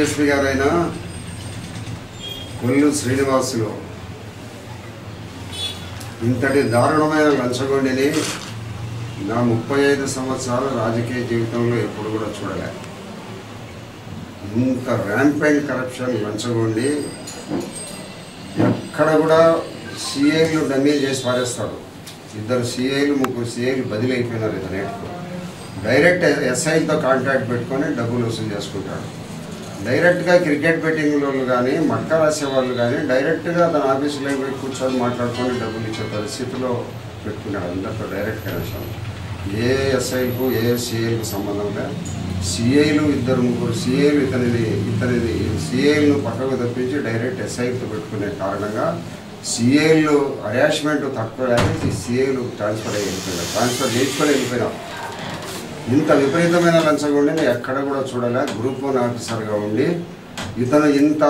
DSP గారైన కొల్లు శ్రీనివాసులు. ఇంతటి దారుణమైన లంచగొండిని నా ముప్పై ఐదు సంవత్సరాల రాజకీయ జీవితంలో ఎప్పుడు కూడా చూడలే. ఇంత ర్యాంపైన్ కరప్షన్ లంచగొండి ఎక్కడ కూడా సిఐలు డమ్మీ చేసి పారేస్తాడు ఇద్దరు సిఐలు ముగ్గురు సిఐలు బదిలీ అయిపోయినారు ఇతనేటికి. డైరెక్ట్ ఎస్ఐలతో కాంటాక్ట్ పెట్టుకొని డబ్బులు వసూలు చేసుకుంటాడు. డైరెక్ట్గా క్రికెట్ బెట్టింగ్ వాళ్ళు కానీ మక్క రాసే వాళ్ళు కానీ డైరెక్ట్గా తన ఆఫీసులో పోయి కూర్చొని మాట్లాడుకొని డబ్బులు ఇచ్చే పరిస్థితిలో పెట్టుకున్నాడు అందరితో డైరెక్ట్ కనెక్షన్ ఏ ఎస్ఐకు ఏ సిఐలకు సంబంధం లేదు సిఐలు ఇద్దరు ముగ్గురు సిఐలు ఇతనిది ఇతనిది సిఐలను పక్కకు తప్పించి డైరెక్ట్ ఎస్ఐతో పెట్టుకునే కారణంగా సిఐలు హరాస్మెంట్ తక్కువ లేక సిఐలు ట్రాన్స్ఫర్ అయ్యి వెళ్ళిపోయినారు. ట్రాన్స్ఫర్ చేయించుకొని వెళ్ళిపోయినారు. ఇంత విపరీతమైన లంచగొండిని ఎక్కడ కూడా చూడలే. గ్రూప్ వన్ ఆఫీసర్గా ఉండి ఇతను ఇంత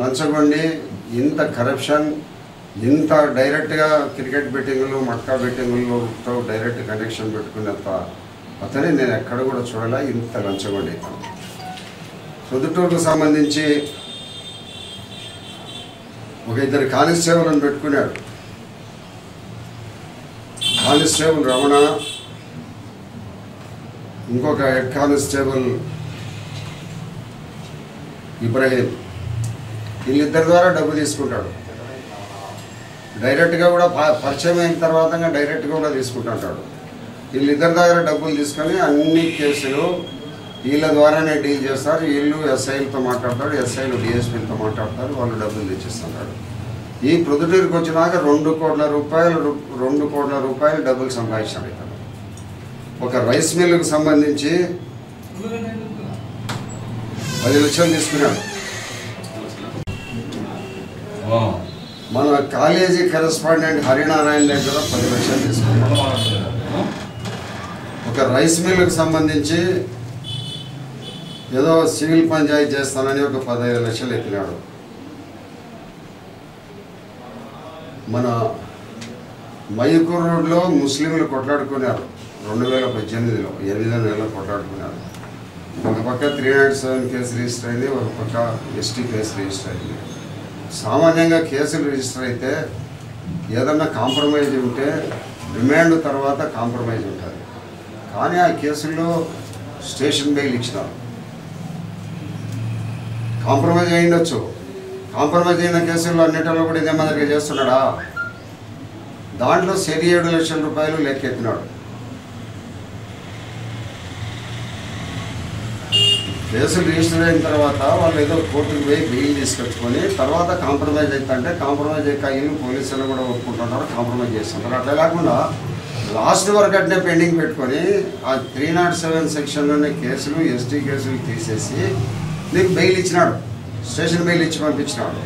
లంచగొండి ఇంత కరప్షన్ ఇంత డైరెక్ట్గా క్రికెట్ బెట్టింగ్లు మట్కా బెట్టింగ్లతో డైరెక్ట్ కనెక్షన్ పెట్టుకునేంత అతని నేను ఎక్కడ కూడా చూడలే ఇంత లంచగొండి ఇతను పొద్దుటూరుకు సంబంధించి ఒక ఇద్దరు కానిస్టేబుల్ని పెట్టుకున్నాడు. కానిస్టేబుల్ రమణ ఇంకొక హెడ్ కానిస్టేబుల్ ఇబ్రహీం. వీళ్ళిద్దరి ద్వారా డబ్బు తీసుకుంటాడు. డైరెక్ట్గా కూడా పరిచయం అయిన తర్వాత డైరెక్ట్గా కూడా తీసుకుంటుంటాడు. వీళ్ళిద్దరి దగ్గర డబ్బులు తీసుకొని అన్ని కేసులు వీళ్ళ ద్వారానే డీల్ చేస్తారు. వీళ్ళు ఎస్ఐలతో మాట్లాడతారు ఎస్ఐలు డిఎస్పీలతో మాట్లాడతారు వాళ్ళు డబ్బులు తెచ్చిస్తుంటారు. ఈ ప్రొద్దుటూరుకి వచ్చినాక రెండు కోట్ల రూపాయలు రెండు కోట్ల రూపాయలు డబ్బులు సంపాదించాడు ఇతను. ఒక రైస్ మిల్లుకు సంబంధించి పది లక్షలు తీసుకున్నాడు. మన కాలేజీ కరెస్పాండెంట్ హరినారాయణ దగ్గర పది లక్షలు తీసుకున్నాడు. ఒక రైస్ మిల్లుకు సంబంధించి ఏదో సివిల్ పంచాయతీ చేస్తానని ఒక పదహైదు లక్షలు ఎత్తినాడు. మన మయూకూర్ రోడ్లో ముస్లింలు కొట్లాడుకున్నారు. రెండు వేల పద్దెనిమిదిలో ఎనిమిదో నెలలో కొట్లాడుకున్నారు? ఒక పక్క three not seven case register అయింది ఒక పక్క ఎస్టీ కేసు రిజిస్టర్ అయింది. సామాన్యంగా కేసులు రిజిస్టర్ అయితే ఏదన్నా కాంప్రమైజ్ ఉంటే రిమాండ్ తర్వాత కాంప్రమైజ్ ఉంటుంది. కానీ ఆ కేసుల్లో స్టేషన్ బెయిల్ ఇచ్చినారు కాంప్రమైజ్ అయ్యిండొచ్చు. కాంప్రమైజ్ అయిన కేసుల్లో అన్నిటిలో కూడా ఇదే మాదిరిగా చేస్తున్నాడా? దాంట్లో సరి ఏడు లక్షల రూపాయలు లెక్కెత్తినాడు. కేసులు రిజిస్టర్ అయిన తర్వాత వాళ్ళు ఏదో కోర్టుకు పోయి బెయిల్ తీసుకొచ్చుకొని తర్వాత కాంప్రమైజ్ అవుతుంటే కాంప్రమైజ్ అయ్యి పోలీసులు కూడా ఒప్పుకుంటున్నారు కాంప్రమైజ్ చేస్తుంటారు. అట్లా కాకుండా లాస్ట్ వరకు అట్నే పెండింగ్ పెట్టుకొని ఆ త్రీ నాట్ సెవెన్ సెక్షన్లోనే కేసులు ఎస్టీ కేసులు తీసేసి నీకు బెయిల్ ఇచ్చినాడు స్టేషన్ బెయిల్ ఇచ్చి పంపించినాడు.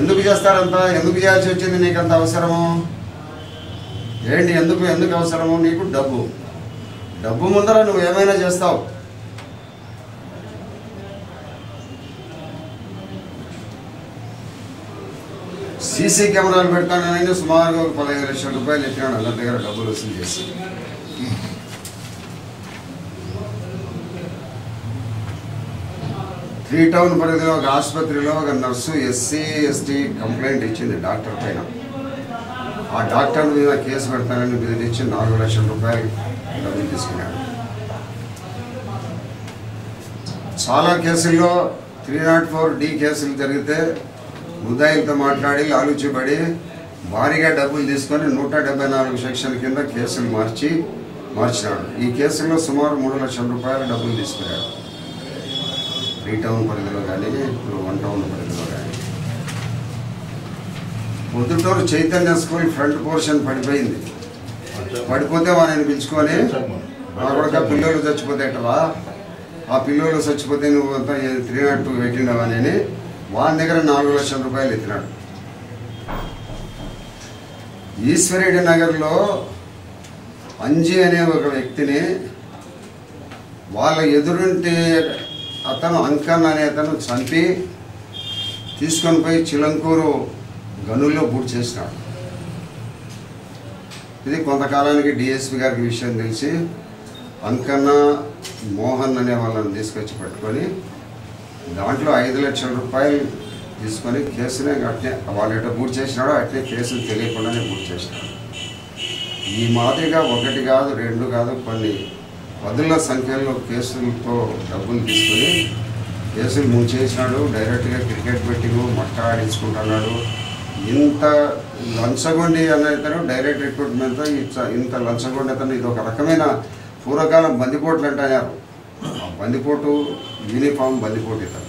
ఎందుకు చేస్తారంతా? ఎందుకు చేయాల్సి వచ్చింది నీకు అంత అవసరము? ఏంటి? ఎందుకు? ఎందుకు అవసరము? నీకు డబ్బు. డబ్బు ముందర నువ్వు ఏమైనా చేస్తావు. సీసీ కెమెరాలు పెడతానని సుమారుగా ఒక పదహైదు లక్షల రూపాయలు ఎత్తినాడు అందరి దగ్గర డబ్బులు వసూలు చేసి త్రీ టౌన్ పరిధిలో ఒక ఆసుపత్రిలో ఒక నర్సు ఎస్సీ ఎస్టీ కంప్లైంట్ ఇచ్చింది డాక్టర్ పైన. ఆ డాక్టర్ మీద కేసు పెడతానని బెదిరించి నాలుగు లక్షల రూపాయలు డబ్బులు తీసుకున్నాడు. చాలా కేసుల్లో త్రీ నాట్ ఫోర్ డి కేసులు జరిగితే ముద్దాయిలతో మాట్లాడి ఆలోచించబడి భారీగా డబ్బులు తీసుకొని నూట డెబ్బై నాలుగు సెక్షన్ కింద కేసులు మార్చి మార్చినాడు. ఈ కేసులో సుమారు మూడు లక్షల రూపాయల డబ్బులు తీసుకున్నాడు. త్రీ టౌన్ పరిధిలో కానీ ఇప్పుడు వన్ టౌన్ పరిధిలో కానీ. Proddatur Chaitanya school front portion పడిపోయింది. పడిపోతే వాళ్ళని పిలుచుకొని అక్కడ పిల్లలు చచ్చిపోతే ఎట్లా ఆ పిల్లలు చచ్చిపోతే నువ్వు త్రీ నాట్ టూ పెట్టినవని వాని దగ్గర నాలుగు లక్షల రూపాయలు ఎత్తినాడు. ఈశ్వరెడ్డి నగర్లో అంజీ అనే ఒక వ్యక్తిని వాళ్ళ ఎదురుంటే అతను అంకన్ అనే అతను చంపి తీసుకొని పోయి చిలంకూరు గనుల్లో బూట్ చేసినాడు. ఇది కొంతకాలానికి డిఎస్పి గారికి విషయం తెలిసి అంకన్న మోహన్ అనే వాళ్ళని తీసుకొచ్చి పట్టుకొని దాంట్లో ఐదు లక్షల రూపాయలు తీసుకొని కేసునే అట్నే వాళ్ళు ఎట్లా బూట్ చేసినాడో అట్నే కేసులు తెలియకుండానే బూట్ చేసినాడు. ఈ మాదిరిగా ఒకటి కాదు రెండు కాదు కొన్ని పదుల సంఖ్యలో కేసులతో డబ్బులు తీసుకొని కేసులు ముంచేసినాడు డైరెక్ట్గా క్రికెట్ బెట్టింగ్ మట్ట ఆడించుకుంటున్నాడు. ఇంత లంచగొండి అతను డైరెక్ట్ రిక్రూట్మెంట్తో ఇంత- లంచగొండి అతను ఇది ఒక రకమైన పూర్వకాలం బందిపోట్లు అంటారు బందిపోటు యూనిఫామ్ బందిపోటు ఇతను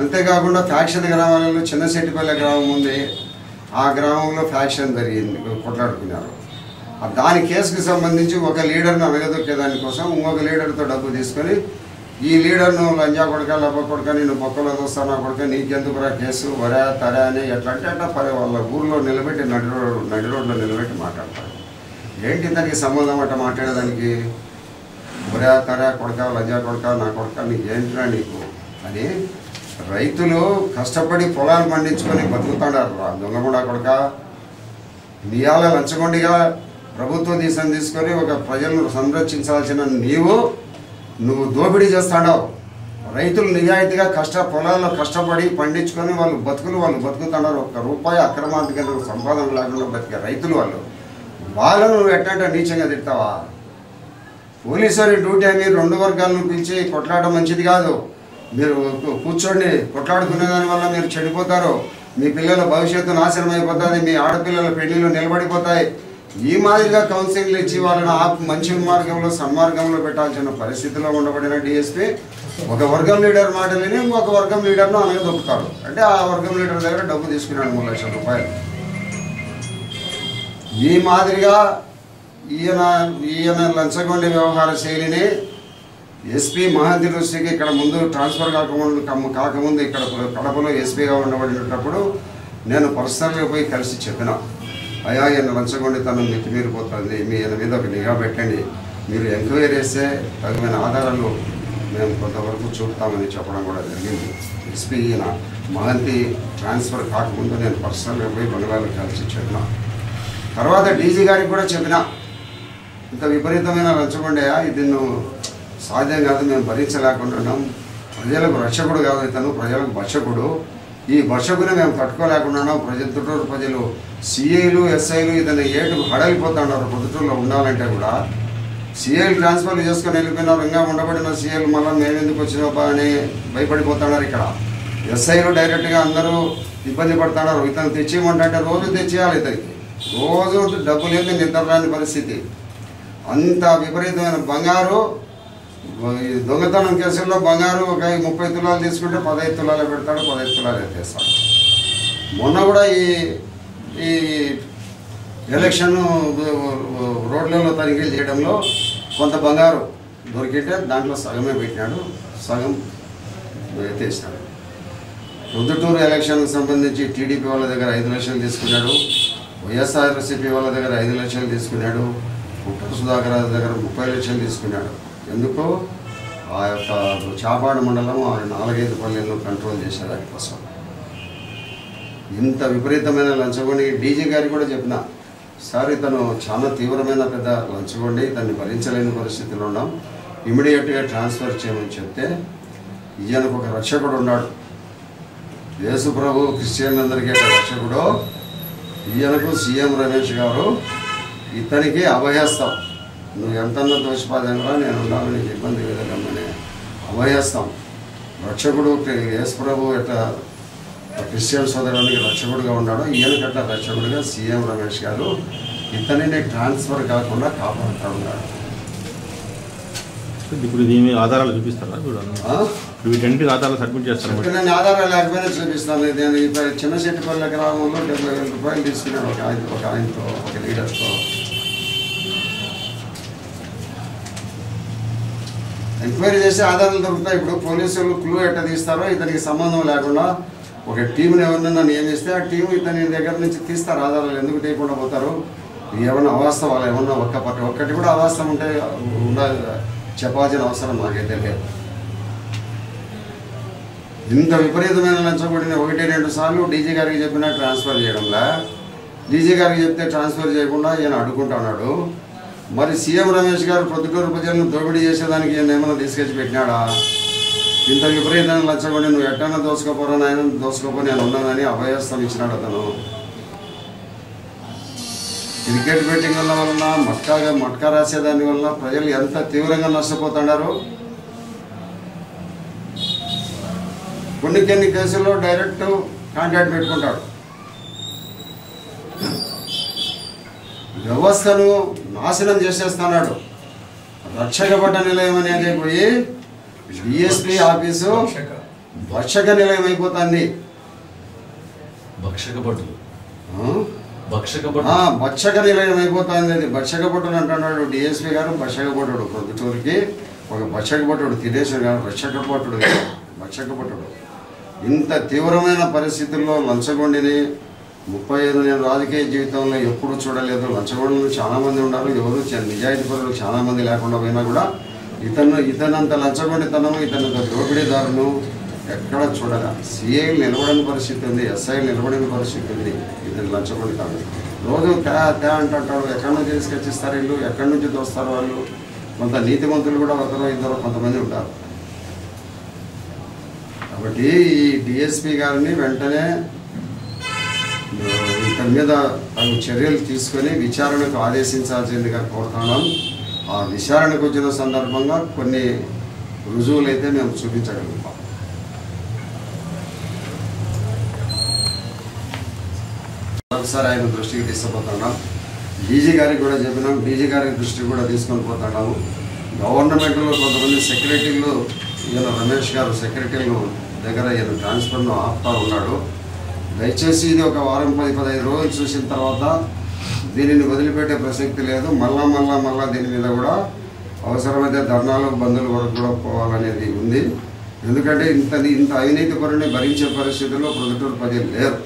అంతేకాకుండా ఫ్యాక్షన్ గ్రామాలలో చిన్నశెట్టిపల్లె గ్రామం ఉంది. ఆ గ్రామంలో ఫ్యాక్షన్ జరిగింది కొట్లాడుకున్నారు. దాని కేసుకి సంబంధించి ఒక లీడర్ను అనగదొక్కే దానికోసం ఇంకొక లీడర్తో డబ్బు తీసుకొని ఈ లీడర్ను లంజా కొడక లబ్బ కొడక నేను బొక్కలో చూస్తాను కొడక నీకెందుకురా కేసు? వరా తరా అని ఎట్లా అంటే అట్లా పరి వాళ్ళ ఊర్లో నిలబెట్టి నడి రోడ్ నడి రోడ్లో నిలబెట్టి మాట్లాడతారు. ఏంటి దానికి సంబంధం అట్ట మాట్లాడేదానికి? ఒరే తరా కొడక లజ్జా కొడక నా కొడక నీకు ఏంటిరా నీకు? అని రైతులు కష్టపడి పొలాలు పండించుకొని బతుకుతాడారు రా దొంగముడా కొడక నీయాల లంచగొండిగా ప్రభుత్వ తీసుకొని తీసుకొని ఒక ప్రజలను సంరక్షించాల్సిన నీవు నువ్వు దోపిడీ చేస్తాడావు. రైతులు నిజాయితీగా కష్ట పొలాల్లో కష్టపడి పండించుకొని వాళ్ళు బతుకులు వాళ్ళు బతుకుతున్నారు ఒక్క రూపాయి అక్రమాంతకంగా సంపాదన లేకుండా బతికే రైతులు వాళ్ళు. వాళ్ళను నువ్వు ఎట్టంటే నీచంగా తిడతావా? పోలీసు డ్యూటీ అని రెండు వర్గాలను పిలిచి కొట్లాడడం మంచిది కాదు. మీరు కూర్చోండి. కొట్లాడుకునే దానివల్ల మీరు చెడిపోతారు. మీ పిల్లల భవిష్యత్తు నాశనం అయిపోతుంది. మీ ఆడపిల్లల పెళ్ళిళ్ళు నిలబడిపోతాయి. ఈ మాదిరిగా కౌన్సిలింగ్లు ఇచ్చి వాళ్ళని ఆ మంచి మార్గంలో సన్మార్గంలో పెట్టాల్సిన పరిస్థితిలో ఉండబడిన డిఎస్పీ ఒక వర్గం లీడర్ మాట విని ఇంకొక వర్గం లీడర్ను అనగదొక్కుతాడు. అంటే ఆ వర్గం లీడర్ దగ్గర డబ్బు తీసుకున్నాడు మూడు లక్షల రూపాయలు. ఈ మాదిరిగా ఈయన ఈయన లంచగొండి వ్యవహార శైలిని ఎస్పీ మహంతి దృష్టికి ఇక్కడ ముందు ట్రాన్స్ఫర్ కాకముందు కాకముందు ఇక్కడ కడపలో ఎస్పీగా ఉండబడినప్పుడు నేను పర్సనల్గా పోయి కలిసి చెప్పిన. అయ్యా ఈయన లంచగొండి తను మితిమీరిపోతుంది మీ ఈయన మీద ఒక నిఘా పెట్టండి. మీరు ఎంక్వైరీ చేస్తే తగిన ఆధారాలు మేము కొంతవరకు చూపుతామని చెప్పడం కూడా జరిగింది. ఎస్పీ ఈయన మహంతి ట్రాన్స్ఫర్ కాకముందు నేను పర్సనల్గా పోయి బంగ్లాలో కలిసి చెప్పిన. తర్వాత డీజీ గారికి కూడా చెప్పిన ఇంత విపరీతమైన లంచగొండయా ఇది నువ్వు సాధ్యం కాదు మేము భరించలేకుంటున్నాం. ప్రజలకు రక్షకుడు కాదు ఇతను ప్రజలకు భక్షకుడు. ఈ భక్షకుని మేము తట్టుకోలేకుంటున్నాం. ప్రజల చుట్టూరు ప్రజలు సిఐలు ఎస్ఐలు ఇతను ఏటుకు హడలిపోతున్నారు పొద్దుటూరులో ఉండాలంటే కూడా. సిఐలు ట్రాన్స్ఫర్ చేసుకొని వెళ్ళిపోయినారు ఇంకా ఉండబడిన సిఐలు మళ్ళీ మేము ఎందుకు వచ్చినాపా అని భయపడిపోతున్నారు ఇక్కడ. ఎస్ఐలు డైరెక్ట్గా అందరూ ఇబ్బంది పడుతున్నారు. ఇతను తెచ్చేయమంటే రోజు తెచ్చేయాలి ఇతనికి. రోజు డబ్బు లేదు నిద్ర రాని పరిస్థితి. అంత విపరీతమైన బంగారు ఈ దొంగతనం కేసుల్లో బంగారు ఒక ముప్పై తులాలు తీసుకుంటే పదహైదు తులాలు పెడతాడు పదహైదు తులాలు ఎత్తేస్తాడు మొన్న కూడా ఈ ఈ ఎలక్షన్ రోడ్లలో తనిఖీలు చేయడంలో కొంత బంగారు దొరికితే దాంట్లో సగమే పెట్టినాడు సగం ఎత్తేసినాడు పొద్దుటూరు ఎలక్షన్కి సంబంధించి టీడీపీ వాళ్ళ దగ్గర ఐదు లక్షలు తీసుకున్నాడు. వైఎస్ఆర్సీపీ వాళ్ళ దగ్గర ఐదు లక్షలు తీసుకున్నాడు పుట్ట సుధాకర్ దగ్గర ముప్పై లక్షలు తీసుకున్నాడు. ఎందుకు? ఆ యొక్క చాపాడు మండలం ఆ నాలుగైదు పల్లెలను కంట్రోల్ చేసే దానికోసం ఇంత విపరీతమైన లంచగొండి డీజీ గారికి కూడా చెప్పిన సార్ ఇతను చాలా తీవ్రమైన పెద్ద లంచగొండి ఇతన్ని భరించలేని పరిస్థితిలో ఉన్నాం. ఇమీడియట్గా ట్రాన్స్ఫర్ చేయమని చెప్తే ఈయనకు ఒక రక్షకుడు ఉన్నాడు. యేసు ప్రభు క్రిస్టియన్లందరికీ రక్షకుడు. ఈయనకు సీఎం రమేష్ గారు ఇతనికి అభయస్తాం నువ్వు ఎంతన్నా దోషపాదంగా నేను ఉన్నాను నీకు ఇబ్బంది కలగమని అభయస్తాం రక్షకుడు యేసుప్రభు ఎట్లా క్రిస్టియన్ సోదరానికి రక్షకుడుగా ఉన్నాడు. ఈయనకట్లా రక్షకుడుగా సీఎం రమేష్ గారు ఇతనిని ట్రాన్స్ఫర్ కాకుండా కాపాడుతూ ఉన్నాడు ఇప్పుడు దీని ఆధారాలు చూపిస్తారా? వీటన్నిటికి ఆధారాలు సబ్మిట్ చేస్తారు? ఇక్కడ నేను ఆధారాలు లేకపోయినా చూపిస్తాను నేను ఇప్పుడు చిన్న చెట్టుపల్లి గ్రామంలో డెబ్బై వేల రూపాయలు తీసుకున్నాడు ఒక ఆయన ఒక ఆయనతో ఒక లీడర్తో. ఎంక్వైరీ చేసి ఆధారాలు దొరుకుతాయి. ఇప్పుడు పోలీసులు క్లూ ఎట్ట తీస్తారో ఇతనికి సంబంధం లేకుండా ఒక టీంని ఎవరినైనా నియమిస్తే ఆ టీం ఇతని దగ్గర నుంచి తీస్తారు. ఆధారాలు ఎందుకు తీయకుండా పోతారు? ఏమన్నా అవాస్తవాలు ఏమన్నా ఒక్క ఒక్కటి కూడా అవాస్తవం ఉంటే ఉండాలి. చెప్పాల్సిన అవసరం నాకైతే లేదు. ఇంత విపరీతమైన లంచగొడిన ఒకటి రెండు సార్లు డీజీ గారికి చెప్పినా ట్రాన్స్ఫర్ చేయడంలా? డీజీ గారికి చెప్తే ట్రాన్స్ఫర్ చేయకుండా ఈయన అడుగుంటున్నాడు మరి సీఎం రమేష్ గారు ప్రొద్దుటూరు ప్రజలను దోపిడీ చేసేదానికి ఈయన ఏమైనా తీసుకొచ్చి పెట్టినాడా? ఇంత విపరీతంగా లచ్చగొండి నువ్వు ఎట్టన్నా దోసుకోపోరా నాయన? దోసుకోపో నేను ఉన్నానని అభయస్థం ఇచ్చినాడు అతను. క్రికెట్ బెట్టింగ్ వల్ల వలన మట్కాగా మట్కా రాసేదాని వల్ల ప్రజలు ఎంత తీవ్రంగా నష్టపోతున్నారు కొన్ని కొన్ని కేసుల్లో డైరెక్ట్ కాంటాక్ట్ పెట్టుకుంటాడు. వ్యవస్థను నాశనం చేసేస్తున్నాడు. రక్షక పట్ట నిలయం అనేది పోయి డిఎస్పీ ఆఫీసు భక్షక నిలయం అయిపోతుంది. భక్షక భటులు ఆ? భక్షక నిలయం అయిపోతుంది. అది భక్షక భటుడు అంటున్నాడు డిఎస్పీ గారు భక్షక భటుడు ప్రొద్దుటూరికి ఒక భక్షక భటుడు తినేశ్వర్ గారు భక్షక భటుడు భక్షక భటుడు ఇంత తీవ్రమైన పరిస్థితుల్లో లంచగొండిని ముప్పై ఐదు నేను రాజకీయ జీవితంలో ఎప్పుడు చూడలేదు. లంచగొండలు చాలామంది ఉన్నారు. ఎవరు నిజాయితీ పరులు చాలామంది లేకుండా పోయినా కూడా ఇతను ఇతనంత లంచగొండితనము ఇతనంత దోపిడీదారును ఎక్కడ చూడగా సిఐలు నిలబడని పరిస్థితి ఉంది ఎస్ఐలు నిలబడని పరిస్థితి ఉంది. ఇతను లంచగొండి కాదు. రోజు తే తే అంటుంటాడు ఎక్కడి నుంచి తీసుకొచ్చిస్తారు వీళ్ళు? ఎక్కడి నుంచి దోస్తారు వాళ్ళు? కొంత నీతిమంతులు కూడా ఒకరు ఇద్దరు కొంతమంది ఉంటారు. కాబట్టి ఈ డిఎస్పి గారిని వెంటనే ఇతని మీద తగు చర్యలు తీసుకొని విచారణకు ఆదేశించాల్సిందిగా కోరుతున్నాం. ఆ విచారణకు వచ్చిన సందర్భంగా కొన్ని రుజువులు అయితే మేము చూపించగలుగుతాం. ఒకసారి ఆయన దృష్టికి తీసుకుపోతున్నాం. డీజీ గారికి కూడా చెప్పినాం. డీజీ గారి దృష్టికి కూడా తీసుకొని పోతున్నాము. గవర్నమెంట్లో కొంతమంది సెక్రటరీలు ఈయన రమేష్ గారు సెక్రటరీలు దగ్గర ఈయన ట్రాన్స్ఫర్ను ఆపుతా ఉన్నాడు. దయచేసి ఇది ఒక వారం పది పదహైదు రోజులు చూసిన తర్వాత దీనిని వదిలిపెట్టే ప్రసక్తి లేదు. మళ్ళా మళ్ళా మళ్ళా దీని మీద కూడా అవసరమైతే ధర్నాలు బంధువుల వరకు కూడా పోవాలనేది ఉంది. ఎందుకంటే ఇంత ఇంత అవినీతి పరుని భరించే పరిస్థితుల్లో ప్రొద్దుటూరు ప్రజలు లేరు.